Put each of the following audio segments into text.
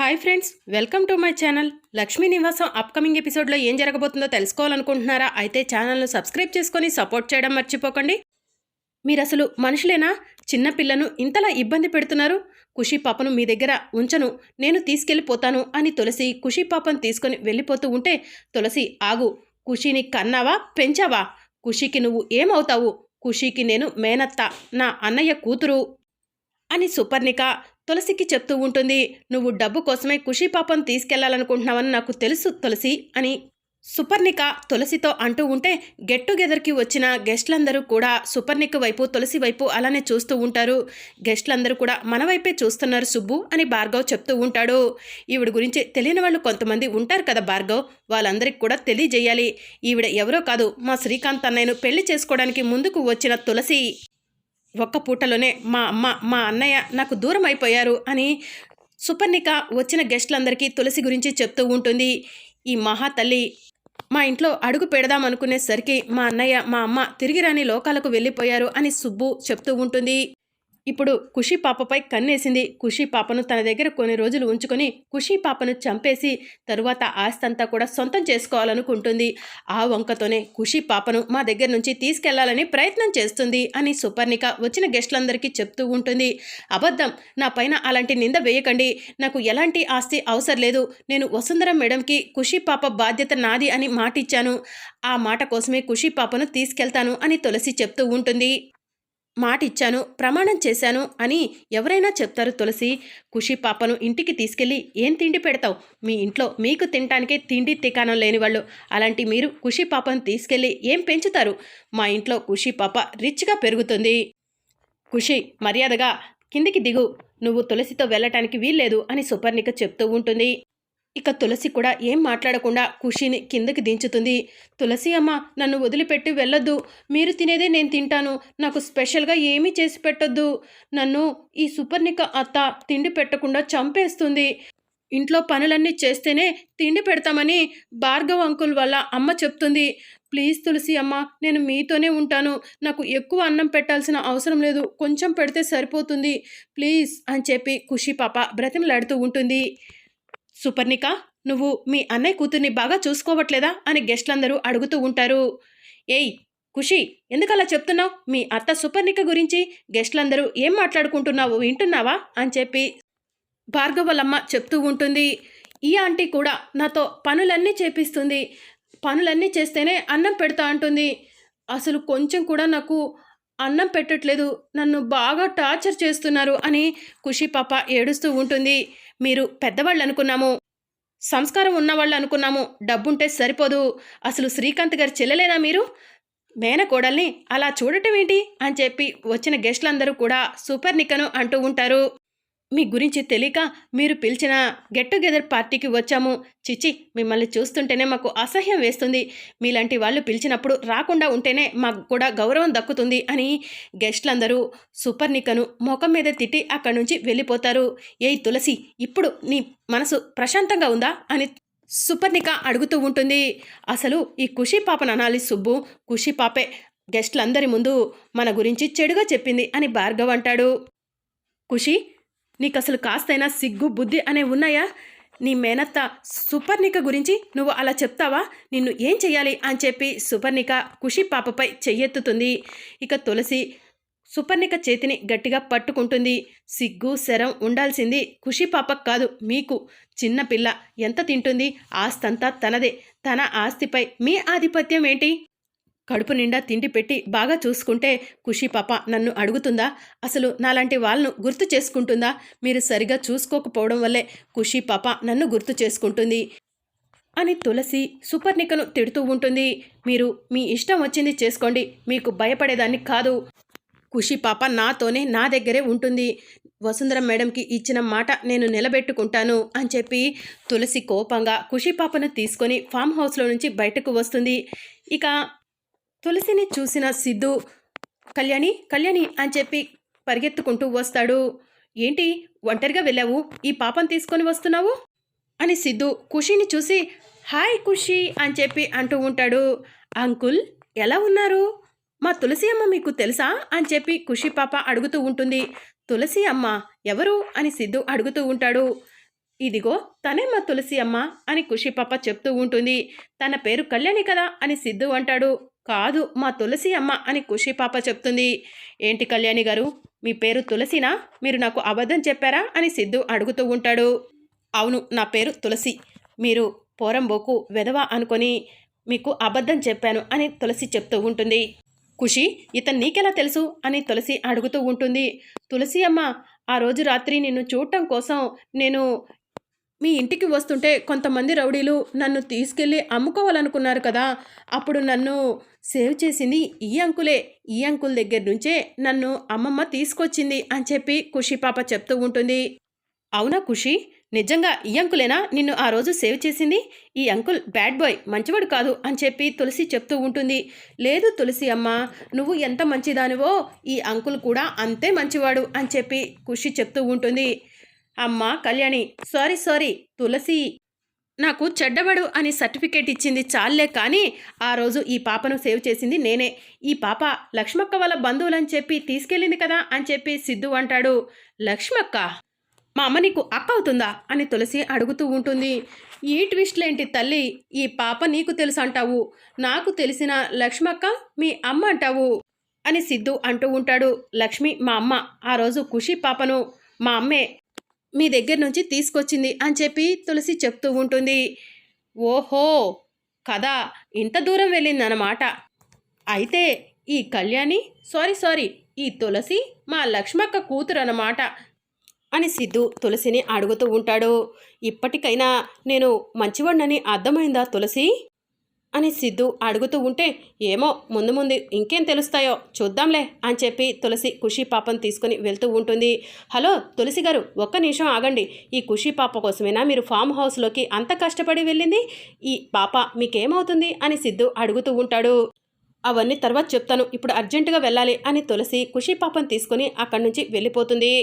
Hi friends welcome to my channel. Lakshmi Nivasam upcoming ఎపిసోడ్లో ఏం జరగబోతుందో తెలుసుకోవాలనుకుంటున్నారా? అయితే ఛానల్ను సబ్స్క్రైబ్ చేసుకొని సపోర్ట్ చేయడం మర్చిపోకండి. మీరు అసలు మనుషులేనా? చిన్న పిల్లను ఇంతలా ఇబ్బంది పెడుతున్నారు? ఖుషి పాపను మీ దగ్గర ఉంచను నేను తీసుకెళ్ళిపోతాను అని తులసి కుషి పాపను తీసుకొని వెళ్ళిపోతూ ఉంటే తులసి ఆగు కుషిని కన్నావా పెంచావా? ఖుషికి నువ్వు ఏమవుతావు? కుషికి నేను మేనత్త నా అన్నయ్య కూతురు అని సుపర్ణిక తులసికి చెప్తూ ఉంటుంది నువ్వు డబ్బు కోసమే ఖుషి పాపం తీసుకెళ్ళాలనుకుంటున్నావని నాకు తెలుసు తులసి అని. సుపర్ణిక తులసితో అంటూ ఉంటే గెట్ టుగెదర్కి వచ్చిన గెస్ట్లందరూ కూడా సుపర్ణిక వైపు తులసి వైపు అలానే చూస్తూ ఉంటారు. గెస్ట్లందరూ కూడా మన వైపే చూస్తున్నారు సుబ్బు అని భార్గవ్ చెప్తూ ఉంటాడు. ఈవిడ గురించి తెలియని వాళ్ళు కొంతమంది ఉంటారు కదా భార్గవ్ వాళ్ళందరికీ కూడా తెలియజేయాలి. ఈవిడ ఎవరో కాదు మా శ్రీకాంత్ అన్నయ్యను పెళ్ళి చేసుకోవడానికి ముందుకు వచ్చిన తులసి. ఒక్క పూటలోనే మా అమ్మ మా అన్నయ్య నాకు దూరం అయిపోయారు అని సుపర్ణిక వచ్చిన గెస్టులందరికీ తులసి గురించి చెప్తూ ఉంటుంది. ఈ మహా తల్లి మా ఇంట్లో అడుగు పెడదాం అనుకునేసరికి మా అన్నయ్య మా అమ్మ తిరిగి రాని లోకాలకు వెళ్ళిపోయారు అని సుబ్బు చెప్తూ ఉంటుంది. ఇప్పుడు ఖుషి పాపపై కన్నేసింది. ఖుషి పాపను తన దగ్గర కొన్ని రోజులు ఉంచుకొని ఖుషి పాపను చంపేసి తరువాత ఆస్తంతా కూడా సొంతం చేసుకోవాలనుకుంటుంది. ఆ వంకతోనే ఖుషి పాపను మా దగ్గర నుంచి తీసుకెళ్ళాలని ప్రయత్నం చేస్తుంది అని సుపర్ణిక వచ్చిన గెస్టులందరికీ చెప్తూ ఉంటుంది. అబద్ధం! నా పైన అలాంటి నింద వేయకండి. నాకు ఎలాంటి ఆస్తి అవసరం లేదు. నేను వసుంధర మేడంకి ఖుషి పాప బాధ్యత నాది అని మాటిచ్చాను. ఆ మాట కోసమే ఖుషి పాపను తీసుకెళ్తాను అని తులసి చెప్తూ ఉంటుంది. మాట ఇచ్చాను ప్రమాణం చేశాను అని ఎవరైనా చెప్తారు తులసి. ఖుషి పాపను ఇంటికి తీసుకెళ్ళి ఏం తిండి పెడతావు? మీ ఇంట్లో మీకు తినటానికే తిండి తికానం లేని వాళ్ళు అలాంటి మీరు ఖుషి పాపను తీసుకెళ్ళి ఏం పెంచుతారు? మా ఇంట్లో ఖుషి పాప రిచ్గా పెరుగుతుంది. ఖుషి మర్యాదగా కిందికి దిగు. నువ్వు తులసితో వెళ్ళటానికి వీల్లేదు అని సుపర్ణిక చెప్తూ ఉంటుంది. ఇక తులసి కూడా ఏం మాట్లాడకుండా ఖుషిని కిందకి దించుతుంది. తులసి అమ్మ నన్ను వదిలిపెట్టి వెళ్ళొద్దు. మీరు తినేదే నేను తింటాను. నాకు స్పెషల్గా ఏమీ చేసి పెట్టొద్దు. నన్ను ఈ సుపర్ణిక అత్త తిండి పెట్టకుండా చంపేస్తుంది. ఇంట్లో పనులన్నీ చేస్తేనే తిండి పెడతామని భార్గవ్ అంకుల్ వల్ల అమ్మ చెప్తుంది. ప్లీజ్ తులసి అమ్మ నేను మీతోనే ఉంటాను. నాకు ఎక్కువ అన్నం పెట్టాల్సిన అవసరం లేదు. కొంచెం పెడితే సరిపోతుంది. ప్లీజ్ అని చెప్పి ఖుషి పాప బ్రతిమలాడుతూ ఉంటుంది. సుపర్ణిక నువ్వు మీ అన్నయ్య కూతుర్ని బాగా చూసుకోవట్లేదా అని గెస్ట్లందరూ అడుగుతూ ఉంటారు. ఏయ్ ఖుషి ఎందుకు అలా చెప్తున్నావు? మీ అత్త సుపర్ణిక గురించి గెస్ట్లందరూ ఏం మాట్లాడుకుంటున్నావు? వింటున్నావా? అని చెప్పి భార్గవలమ్మ చెప్తూ ఉంటుంది. ఈ ఆంటీ కూడా నాతో పనులన్నీ చేపిస్తుంది. పనులన్నీ చేస్తేనే అన్నం పెడతా అంటుంది. అసలు కొంచెం కూడా నాకు అన్నం పెట్టట్లేదు. నన్ను బాగా టార్చర్ చేస్తున్నారు అని ఖుషి పాప ఏడుస్తూ ఉంటుంది. మీరు పెద్దవాళ్ళు అనుకున్నాము సంస్కారం ఉన్నవాళ్ళు అనుకున్నాము డబ్బుంటే సరిపోదు. అసలు శ్రీకాంత్ గారి చెల్లెలేనా మీరు? మేనకోడల్ని అలా చూడటం ఏంటి అని చెప్పి వచ్చిన గెస్టులందరూ కూడా సూపర్నికను అంటూ ఉంటారు. మీ గురించి తెలియక మీరు పిలిచిన గెట్ టుగెదర్ పార్టీకి వచ్చాము. చిచ్చి మిమ్మల్ని చూస్తుంటేనే మాకు అసహ్యం వేస్తుంది. మీలాంటి వాళ్ళు పిలిచినప్పుడు రాకుండా ఉంటేనే మాకు కూడా గౌరవం దక్కుతుంది అని గెస్ట్లందరూ సూపర్నికను ముఖం మీద తిట్టి అక్కడి నుంచి వెళ్ళిపోతారు. ఏయ్ తులసి ఇప్పుడు నీ మనసు ప్రశాంతంగా ఉందా? అని సూపర్నిక అడుగుతూ ఉంటుంది. అసలు ఈ ఖుషి పాపను అనాలి సుబ్బు ఖుషి పాపే గెస్ట్లందరి ముందు మన గురించి చెడుగా చెప్పింది అని భార్గవ్ అంటాడు. ఖుషి నీకు అసలు కాస్తైనా సిగ్గు బుద్ధి అనే ఉన్నాయా? నీ మేనత్త సుపర్ణిక గురించి నువ్వు అలా చెప్తావా? నిన్ను ఏం చెయ్యాలి అని చెప్పి సుపర్ణిక ఖుషి పాపపై చెయ్యెత్తుతుంది. ఇక తులసి సుపర్ణిక చేతిని గట్టిగా పట్టుకుంటుంది. సిగ్గు శరం ఉండాల్సింది ఖుషి పాపకు కాదు మీకు. చిన్నపిల్ల ఎంత తింటుంది? ఆస్తంతా తనదే. తన ఆస్తిపై మీ ఆధిపత్యం ఏంటి? కడుపు నిండా తిండి పెట్టి బాగా చూసుకుంటే ఖుషి పాప నన్ను అడుగుతుందా? అసలు నాలాంటి వాళ్ళను గుర్తు చేసుకుంటుందా? మీరు సరిగా చూసుకోకపోవడం వల్లే ఖుషి పాప నన్ను గుర్తు చేసుకుంటుంది అని తులసి సుపర్ణికను తిడుతూ ఉంటుంది. మీరు మీ ఇష్టం వచ్చింది చేసుకోండి. మీకు భయపడేదాన్ని కాదు. ఖుషి పాప నాతోనే నా దగ్గరే ఉంటుంది. వసుంధర మేడంకి ఇచ్చిన మాట నేను నిలబెట్టుకుంటాను అని చెప్పి తులసి కోపంగా ఖుషి పాపను తీసుకొని ఫామ్ హౌస్లో నుంచి బయటకు వస్తుంది. ఇక తులసిని చూసిన సిద్ధు కళ్యాణి కళ్యాణి అని చెప్పి పరిగెత్తుకుంటూ వస్తాడు. ఏంటి ఒంటరిగా వెళ్ళావు? ఈ పాపం తీసుకొని వస్తున్నావు? అని సిద్ధు ఖుషిని చూసి హాయ్ ఖుషి అని చెప్పి అంటూ ఉంటాడు. అంకుల్ ఎలా ఉన్నారు? మా తులసి అమ్మ మీకు తెలుసా? అని చెప్పి ఖుషి పాప అడుగుతూ ఉంటుంది. తులసి అమ్మ ఎవరు? అని సిద్ధు అడుగుతూ ఉంటాడు. ఇదిగో తనే మా తులసి అమ్మ అని ఖుషి పాప చెప్తూ ఉంటుంది. తన పేరు కళ్యాణి కదా అని సిద్ధు అంటాడు. కాదు మా తులసి అమ్మ అని ఖుషి పాప చెప్తుంది. ఏంటి కళ్యాణి గారు? మీ పేరు తులసినా? మీరు నాకు అబద్ధం చెప్పారా? అని సిద్ధు అడుగుతూ ఉంటాడు. అవును నా పేరు తులసి. మీరు పోరంబోకు వెధవ అనుకొని మీకు అబద్ధం చెప్పాను అని తులసి చెప్తూ ఉంటుంది. ఖుషి ఇతను నీకెలా తెలుసు? అని తులసి అడుగుతూ ఉంటుంది. తులసి అమ్మ ఆ రోజు రాత్రి నిన్ను చూడటం కోసం నేను మీ ఇంటికి వస్తుంటే కొంతమంది రౌడీలు నన్ను తీసుకెళ్ళి అమ్ముకోవాలనుకున్నారు కదా అప్పుడు నన్ను సేవ్ చేసింది ఈ అంకులే. ఈ అంకుల్ దగ్గర నుంచే నన్ను అమ్మమ్మ తీసుకొచ్చింది అని చెప్పి ఖుషి పాప చెప్తూ ఉంటుంది. అవునా ఖుషి? నిజంగా ఈ అంకులేనా నిన్ను ఆ రోజు సేవ్ చేసింది? ఈ అంకుల్ బ్యాడ్ బాయ్ మంచివాడు కాదు అని చెప్పి తులసి చెప్తూ ఉంటుంది. లేదు తులసి అమ్మ నువ్వు ఎంత మంచిదానివో ఈ అంకుల్ కూడా అంతే మంచివాడు అని చెప్పి ఖుషి చెప్తూ ఉంటుంది. అమ్మ కళ్యాణి సారీ సారీ తులసి. నాకు చెడ్డబడు అని సర్టిఫికేట్ ఇచ్చింది చాలే కానీ ఆ రోజు ఈ పాపను సేవ్ చేసింది నేనే. ఈ పాప లక్ష్మక్క వాళ్ళ బంధువులని చెప్పి తీసుకెళ్ళింది కదా అని చెప్పి సిద్ధు అంటాడు. లక్ష్మక్క మా అమ్మ నీకు అక్క అవుతుందా అని తులసి అడుగుతూ ఉంటుంది. ఈ ట్విస్ట్లేంటి తల్లి? ఈ పాప నీకు తెలుసు అంటావు. నాకు తెలిసిన లక్ష్మక్క మీ అమ్మ అంటావు అని సిద్ధు అంటూ ఉంటాడు. లక్ష్మి మా అమ్మ ఆ రోజు ఖుషి పాపను మా అమ్మే మీ దగ్గర నుంచి తీసుకొచ్చింది అని చెప్పి తులసి చెప్తూ ఉంటుంది. ఓహో! కథ ఇంత దూరం వెళ్ళిందన్నమాట. అయితే ఈ కళ్యాణి సారీ సారీ ఈ తులసి మా లక్ష్మక్క కూతురు అన్నమాట అని సిద్ధు తులసిని అడుగుతూ ఉంటాడు. ఇప్పటికైనా నేను మంచివాడినని అర్థమైందా తులసి? అని సిద్ధు అడుగుతూ ఉంటే ఏమో ముందు ముందు ఇంకేం తెలుస్తాయో చూద్దాంలే అని చెప్పి తులసి ఖుషి పాపను తీసుకుని వెళ్తూ ఉంటుంది. హలో తులసి గారు ఒక్క నిమిషం ఆగండి. ఈ ఖుషి పాప కోసమేనా మీరు ఫామ్ హౌస్లోకి అంత కష్టపడి వెళ్ళింది? ఈ పాప మీకేమవుతుంది? అని సిద్ధు అడుగుతూ ఉంటాడు. అవన్నీ తర్వాత చెప్తాను. ఇప్పుడు అర్జెంటుగా వెళ్ళాలి అని తులసి ఖుషి పాపను తీసుకుని అక్కడి నుంచి వెళ్ళిపోతుంది.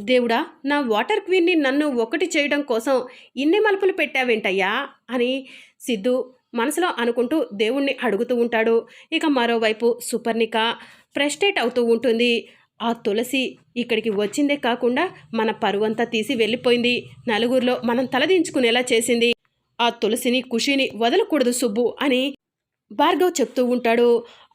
దేవుడా నా వాటర్ క్వీన్ని నన్ను ఒకటి చేయడం కోసం ఇన్ని మలుపులు పెట్టావేంటయ్యా? అని సిద్ధు మనసులో అనుకుంటూ దేవుణ్ణి అడుగుతూ ఉంటాడు. ఇక మరోవైపు సుపర్ణిక ఫ్రస్ట్రేట్ అవుతూ ఉంటుంది. ఆ తులసి ఇక్కడికి వచ్చిందే కాకుండా మన పరువంతా తీసి వెళ్ళిపోయింది. నలుగురిలో మనం తలదించుకునేలా చేసింది. ఆ తులసిని కుషిని వదలకూడదు సుబ్బు అని భార్గవ్ చెప్తూ ఉంటాడు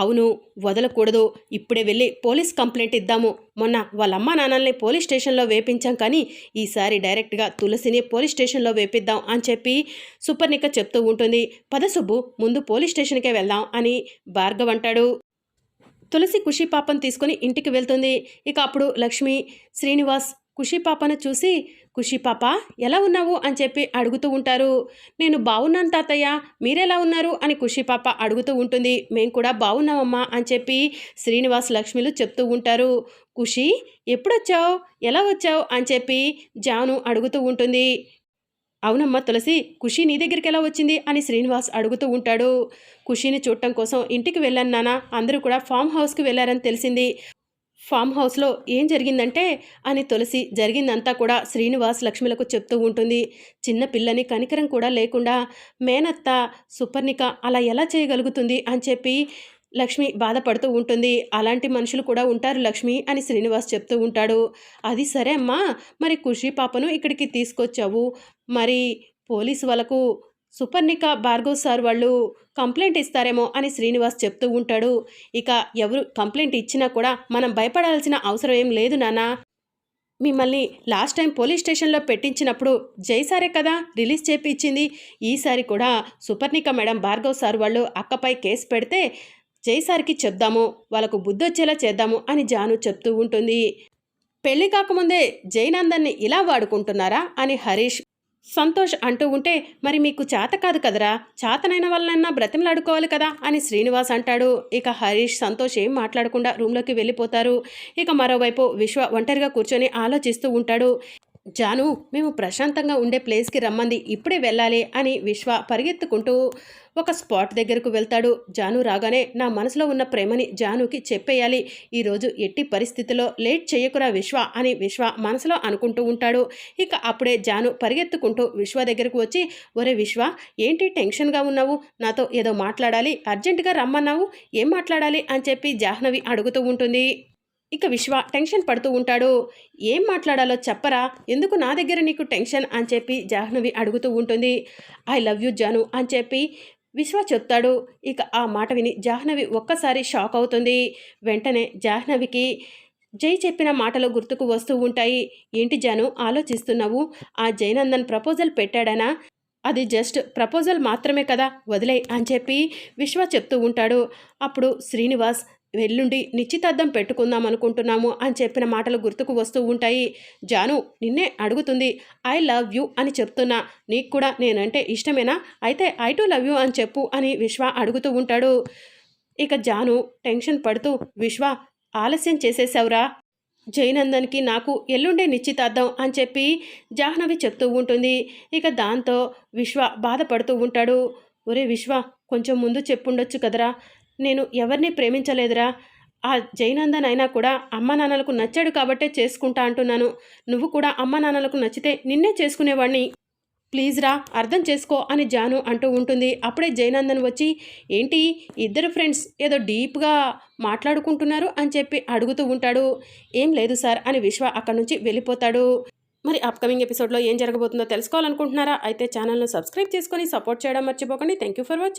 అవును వదలకూడదు. ఇప్పుడే వెళ్ళి పోలీస్ కంప్లైంట్ ఇద్దాము. మొన్న వాళ్ళ అమ్మ నాన్నల్ని పోలీస్ స్టేషన్లో వేపించాం కానీ ఈసారి డైరెక్ట్గా తులసిని పోలీస్ స్టేషన్లో వేపిద్దాం అని చెప్పి సుపర్ణిక చెప్తూ ఉంటుంది. పద సుబ్బు ముందు పోలీస్ స్టేషన్కే వెళ్దాం అని భార్గవ్ అంటాడు. తులసి ఖుషి పాపను తీసుకొని ఇంటికి వెళ్తుంది. ఇక అప్పుడు లక్ష్మి శ్రీనివాస్ ఖుషి పాపను చూసి ఖుషి పాప ఎలా ఉన్నావు? అని చెప్పి అడుగుతూ ఉంటారు. నేను బాగున్నాను తాతయ్య మీరెలా ఉన్నారు? అని ఖుషి పాప అడుగుతూ ఉంటుంది. మేము కూడా బాగున్నామమ్మా అని చెప్పి శ్రీనివాస్ లక్ష్మిలు చెప్తూ ఉంటారు. ఖుషి ఎప్పుడొచ్చావు? ఎలా వచ్చావు? అని చెప్పి జాను అడుగుతూ ఉంటుంది. అవునమ్మా తులసి ఖుషి నీ దగ్గరికి ఎలా వచ్చింది? అని శ్రీనివాస్ అడుగుతూ ఉంటాడు. ఖుషిని చూడటం కోసం ఇంటికి వెళ్ళాను నాన్న. అందరూ కూడా ఫామ్ హౌస్కి వెళ్ళారని తెలిసింది. ఫామ్ హౌస్లో ఏం జరిగిందంటే అని తులసి జరిగిందంతా కూడా శ్రీనివాస్ లక్ష్మిలకు చెప్తూ ఉంటుంది. చిన్న పిల్లని కనికరం కూడా లేకుండా మేనత్త సుపర్ణిక అలా ఎలా చేయగలుగుతుంది అని చెప్పి లక్ష్మి బాధపడుతూ ఉంటుంది. అలాంటి మనుషులు కూడా ఉంటారు లక్ష్మి అని శ్రీనివాస్ చెప్తూ ఉంటాడు. అది సరే అమ్మా మరి ఖుషి పాపను ఇక్కడికి తీసుకొచ్చావు. మరి పోలీసు వాళ్ళకు సుపర్ణిక భార్గవ్ సార్ వాళ్ళు కంప్లైంట్ ఇస్తారేమో అని శ్రీనివాస్ చెప్తూ ఉంటాడు. ఇక ఎవరు కంప్లైంట్ ఇచ్చినా కూడా మనం భయపడాల్సిన అవసరం ఏం లేదు నానా మిమ్మల్ని లాస్ట్ టైం పోలీస్ స్టేషన్లో పెట్టించినప్పుడు జైసారే కదా రిలీజ్ చేపించింది ఈసారి కూడా సుపర్ణిక మేడం భార్గవ్ సార్ వాళ్ళు అక్కపై కేసు పెడితే జైసార్కి చెప్దాము వాళ్ళకు బుద్ధొచ్చేలా చేద్దాము అని జాను చెప్తూ ఉంటుంది. పెళ్ళి కాకముందే జైనందన్ని ఇలా వాడుకుంటున్నారా అని హరీష్ సంతోష్ అంటూ ఉంటే మరి మీకు చేత కాదు కదరా? చేతనైన వాళ్ళన్నా బ్రతిమలాడుకోవాలి కదా? అని శ్రీనివాస్ అంటాడు. ఇక హరీష్ సంతోష్ ఏం మాట్లాడకుండా రూమ్లోకి వెళ్ళిపోతారు. ఇక మరోవైపు విశ్వ ఒంటరిగా కూర్చొని ఆలోచిస్తూ ఉంటాడు. జాను మేము ప్రశాంతంగా ఉండే ప్లేస్కి రమ్మంది ఇప్పుడే వెళ్ళాలి అని విశ్వ పరిగెత్తుకుంటూ ఒక స్పాట్ దగ్గరకు వెళ్తాడు. జాను రాగానే నా మనసులో ఉన్న ప్రేమని జానుకి చెప్పేయాలి. ఈరోజు ఎట్టి పరిస్థితిలో లేట్ చేయకురా విశ్వ అని విశ్వ మనసులో అనుకుంటూ ఉంటాడు. ఇక అప్పుడే జాను పరిగెత్తుకుంటూ విశ్వ దగ్గరకు వచ్చి ఒరే విశ్వ ఏంటి టెన్షన్గా ఉన్నావు? నాతో ఏదో మాట్లాడాలి అర్జెంటుగా రమ్మన్నావు? ఏం మాట్లాడాలి? అని చెప్పి జాహ్నవి అడుగుతూ ఉంటుంది. ఇక విశ్వ టెన్షన్ పడుతూ ఉంటాడు. ఏం మాట్లాడాలో చెప్పరా? ఎందుకు నా దగ్గర నీకు టెన్షన్? అని చెప్పి జాహ్నవి అడుగుతూ ఉంటుంది. ఐ లవ్ యూ జాను అని చెప్పి విశ్వ చెప్తాడు. ఇక ఆ మాట విని జాహ్నవి ఒక్కసారి షాక్ అవుతుంది. వెంటనే జాహ్నవికి జై చెప్పిన మాటలు గుర్తుకు వస్తూ ఉంటాయి. ఏంటి జాను ఆలోచిస్తున్నావు? ఆ జైనందన్ ప్రపోజల్ పెట్టాడనా? అది జస్ట్ ప్రపోజల్ మాత్రమే కదా వదిలే అని చెప్పి విశ్వ చెప్తూ ఉంటాడు. అప్పుడు శ్రీనివాస్ వెల్లుండి నిశ్చితార్థం పెట్టుకుందాం అనుకుంటున్నాము అని చెప్పిన మాటలు గుర్తుకు వస్తూ ఉంటాయి. జాను నిన్నే అడుగుతుంది ఐ లవ్ యూ అని చెప్తున్నా. నీకు కూడా నేనంటే ఇష్టమేనా? అయితే ఐ టు లవ్ యూ అని చెప్పు అని విశ్వ అడుగుతూ ఉంటాడు. ఇక జాను టెన్షన్ పడుతూ విశ్వ ఆలస్యం చేసేసావురా. జయనందన్కి నాకు ఎల్లుండే నిశ్చితార్థం అని చెప్పి జాహ్నవి చెప్తూ ఉంటుంది. ఇక దాంతో విశ్వ బాధపడుతూ ఉంటాడు. ఒరే విశ్వ కొంచెం ముందు చెప్పుండొచ్చు కదరా. నేను ఎవరిని ప్రేమించలేదురా. ఆ జయనందన్ అయినా కూడా అమ్మ నాన్నలకు నచ్చాడు కాబట్టే చేసుకుంటా అంటున్నాను. నువ్వు కూడా అమ్మ నాన్నలకు నచ్చితే నిన్నే చేసుకునేవాడిని ప్లీజ్ రా అర్థం చేసుకో అని జాను అంటూ ఉంటుంది. అప్పుడే జయనందన్ వచ్చి ఏంటి ఇద్దరు ఫ్రెండ్స్ ఏదో డీప్గా మాట్లాడుకుంటున్నారు అని చెప్పి అడుగుతూ ఉంటాడు. ఏం లేదు సార్ అని విశ్వ అక్కడి నుంచి వెళ్ళిపోతాడు. మరి అప్కమింగ్ ఎపిసోడ్లో ఏం జరగబోతుందో తెలుసుకోవాలనుకుంటున్నారా? అయితే ఛానల్ను సబ్స్క్రైబ్ చేసుకొని సపోర్ట్ చేయడం మర్చిపోకండి. Thank you for watching